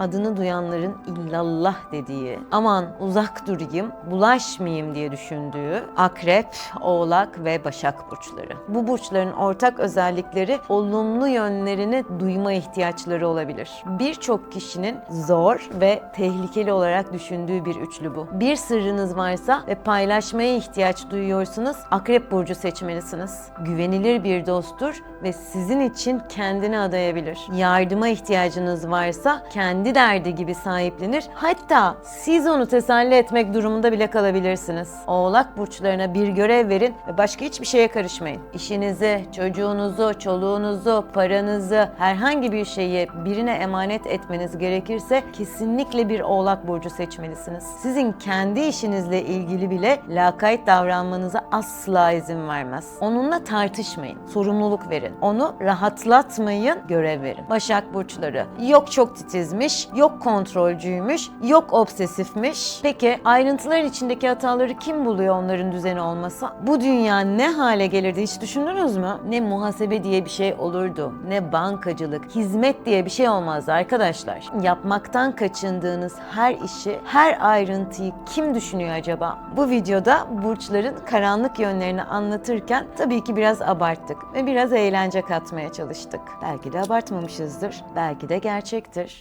adını duyanların illallah dediği, aman uzak durayım, bulaşmayayım diye düşündüğü akrep, oğlak ve başak burçları. Bu burçların ortak özellikleri olumlu yönlerini duyma ihtiyaçları olabilir. Birçok kişinin zor ve tehlikeli olarak düşündüğü bir üçlü bu. Bir sırrınız varsa ve paylaşmaya ihtiyaç duyuyorsunuz, akrep burcu seçmelisiniz. Güvenilir bir dosttur ve sizin için kendini adayabilir. Yardıma ihtiyacınız varsa kendi derdi gibi sahiplenir. Hatta siz onu teselli etmek durumunda bile kalabilirsiniz. Oğlak burçlarına bir görev verin ve başka hiçbir şeye karışmayın. İşinizi, çocuğunuzu, çoluğunuzu, paranızı, herhangi bir şeyi birine emanet etmeniz gerekirse kesinlikle bir Oğlak burcu seçmelisiniz. Sizin kendi işinizle ilgili bile lakayt davranmanıza asla izin vermez. Onunla tartışmayın, sorumluluk verin. Onu rahatlatmayın, görev verin. Başak burçları yok çok titizmiş, yok kontrolcüymüş, yok obsesifmiş. Peki ayrıntıların içindeki hataları kim buluyor onların düzeni olmasa? Bu dünya ne hale gelirdi hiç düşündünüz mü? Ne muhasebe diye bir şey olurdu, ne bankacılık, hizmet diye bir şey olmazdı arkadaşlar. Yapmaktan kaçındığınız her işi, her ayrıntıyı kim düşünüyor acaba? Bu videoda burçların karanlık yönlerini anlatırken tabii ki biraz abarttık ve biraz eğlence katmaya çalıştık. Belki de abartmamışızdır, belki de gerçektir.